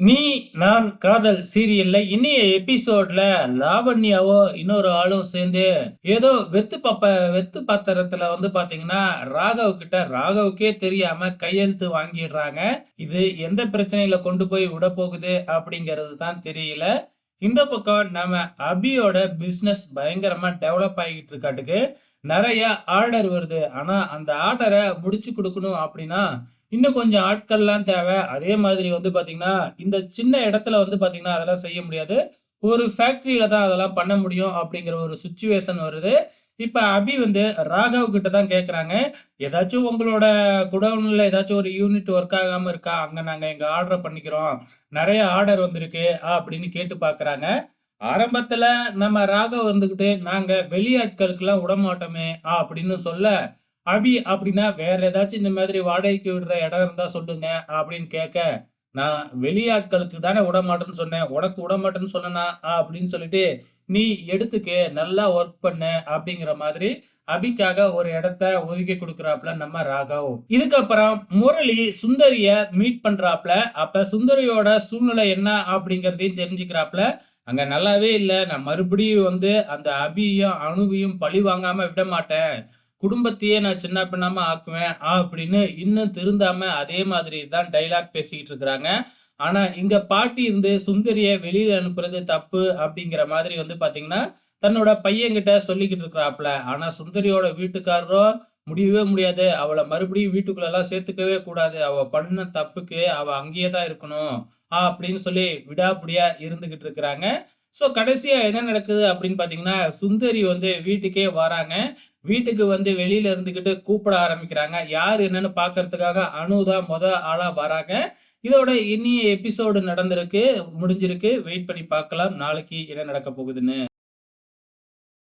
நீ நான் காதல் சீரியல்ல இன்னைய எபிசோட்ல லாவண்யாவோ இன்னொரு ஆளும் சேர்ந்து ஏதோ வெத்து பப்ப வெத்து பாத்திரத்துல வந்து பாத்தீங்கன்னா ராகவ் கிட்ட ராகவுக்கே தெரியாம கையெழுத்து வாங்கிடுறாங்க. இது எந்த பிரச்சனையில கொண்டு போய் விட போகுது அப்படிங்கிறது தான் தெரியல. இந்த பக்கம் நம்ம அபியோட பிசினஸ் பயங்கரமா டெவலப் ஆகிட்டு இருக்காட்டுக்கு. நிறைய ஆர்டர் வருது. ஆனா அந்த ஆர்டரை முடிச்சு கொடுக்கணும் அப்படின்னா இன்னும் கொஞ்சம் ஆட்கள்லாம் தேவை. அதே மாதிரி வந்து பார்த்தீங்கன்னா, இந்த சின்ன இடத்துல வந்து பார்த்தீங்கன்னா, அதெல்லாம் செய்ய முடியாது. ஒரு ஃபேக்ட்ரியில தான் அதெல்லாம் பண்ண முடியும் அப்படிங்கிற ஒரு சுச்சுவேஷன் வருது. இப்போ அபி வந்து ராகவ் கிட்ட தான் கேட்குறாங்க. ஏதாச்சும் உங்களோட குடவுனில் ஏதாச்சும் ஒரு யூனிட் ஒர்க் ஆகாமல் இருக்கா? அங்கே நாங்கள் எங்கள் ஆர்டர் பண்ணிக்கிறோம். நிறைய ஆர்டர் வந்திருக்கு அப்படின்னு கேட்டு பார்க்குறாங்க. ஆரம்பத்தில் நம்ம ராகவ் வந்துக்கிட்டு நாங்கள் வெளியாட்களுக்கெல்லாம் விடமாட்டோமே அப்படின்னு சொல்ல, அபி அப்படின்னா வேற ஏதாச்சும் இந்த மாதிரி வாடகைக்கு விடுற இடம் இருந்தா சொல்லுங்க அப்படின்னு கேட்க, நான் வெளியாட்களுக்கு தானே விட மாட்டேன்னு சொன்னேன். உனக்கு விட மாட்டேன்னு சொன்னனா அப்படின்னு சொல்லிட்டு, நீ எடுத்துக்க நல்லா ஒர்க் பண்ணு அப்படிங்கிற மாதிரி அபிக்காக ஒரு இடத்த ஒதுக்கி கொடுக்குறாப்புல நம்ம ராகவ். இதுக்கப்புறம் முரளி சுந்தரிய மீட் பண்றாப்ல. அப்ப சுந்தரியோட சூழ்நிலை என்ன அப்படிங்கிறதையும் தெரிஞ்சுக்கிறாப்ல. அங்க நல்லாவே இல்லை நான் மறுபடியும் வந்து அந்த அபியும் அணுவையும் பழி வாங்காம விட மாட்டேன். குடும்பத்தையே நான் சின்ன பின்னாம ஆக்குவேன் அப்படின்னு இன்னும் திருந்தாம அதே மாதிரி தான் டைலாக் பேசிக்கிட்டு இருக்கிறாங்க. ஆனா இங்க பாட்டி இருந்து சுந்தரிய வெளியில அனுப்புறது தப்பு அப்படிங்கிற மாதிரி வந்து பாத்தீங்கன்னா, தன்னோட பையன்கிட்ட சொல்லிக்கிட்டு இருக்கிறாப்ல. ஆனா சுந்தரியோட வீட்டுக்காரரோ முடியவே முடியாது. அவளை மறுபடியும் வீட்டுக்குள்ளெல்லாம் சேர்த்துக்கவே கூடாது. அவ பண்ண தப்புக்கு அவ அங்கேயே தான் இருக்கணும். அப்படின்னு சொல்லி விடாபுடியா இருந்துகிட்டு இருக்கிறாங்க. ஸோ கடைசியா என்ன நடக்குது அப்படின்னு பார்த்தீங்கன்னா, சுந்தரி வந்து வீட்டுக்கே வராங்க. வீட்டுக்கு வந்து வெளியில இருந்துகிட்டு கூப்பிட ஆரம்பிக்கிறாங்க. யார் என்னன்னு பார்க்கறதுக்காக அனு தான் மொத ஆளா வராங்க. இதோட இனி எபிசோடு நடந்திருக்கு, முடிஞ்சிருக்கு. வெயிட் பண்ணி பார்க்கலாம். நாளைக்கு என்ன நடக்க போகுதுன்னு.